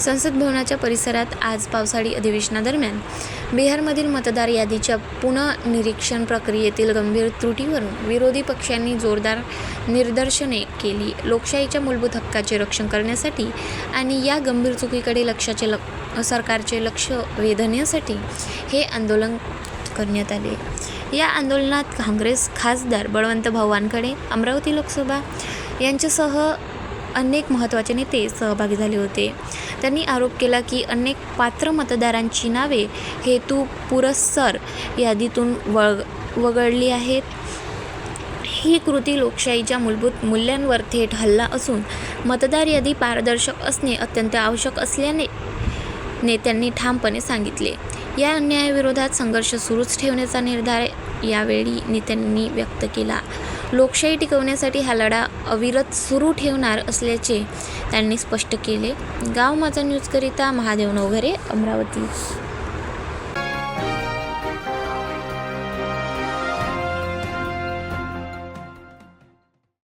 संसद भवनाच्या परिसरात आज पावसाळी अधिवेशनादरम्यान बिहारमधील मतदार यादीच्या पुनर्निरीक्षण प्रक्रियेतील गंभीर त्रुटीवरून विरोधी पक्षांनी जोरदार निदर्शने केली. लोकशाहीच्या मूलभूत हक्काचे रक्षण करण्यासाठी आणि या गंभीर चुकीकडे लक्षाचे ल सरकारचे लक्ष वेधण्यासाठी हे आंदोलन करण्यात आले. या आंदोलनात काँग्रेस खासदार बळवंत भाऊ अमरावती लोकसभा यांच्यासह अनेक महत्त्वाचे नेते सहभागी झाले होते. त्यांनी आरोप केला की अनेक पात्र मतदारांची नावे हेतू पुरस्सर यादीतून वळ वगळली आहेत. ही कृती लोकशाहीच्या मूलभूत मूल्यांवर थेट हल्ला असून मतदार यादी पारदर्शक असणे अत्यंत आवश्यक असल्याने नेत्यांनी ठामपणे सांगितले. या अन्यायाविरोधात संघर्ष सुरूच ठेवण्याचा निर्धार यावेळी नेत्यांनी व्यक्त केला. लोकशाही टिकवण्यासाठी हा लढा अविरत सुरू ठेवणार असल्याचे त्यांनी स्पष्ट केले. गाव माझा न्यूजकरिता महादेव नवघरे अमरावती.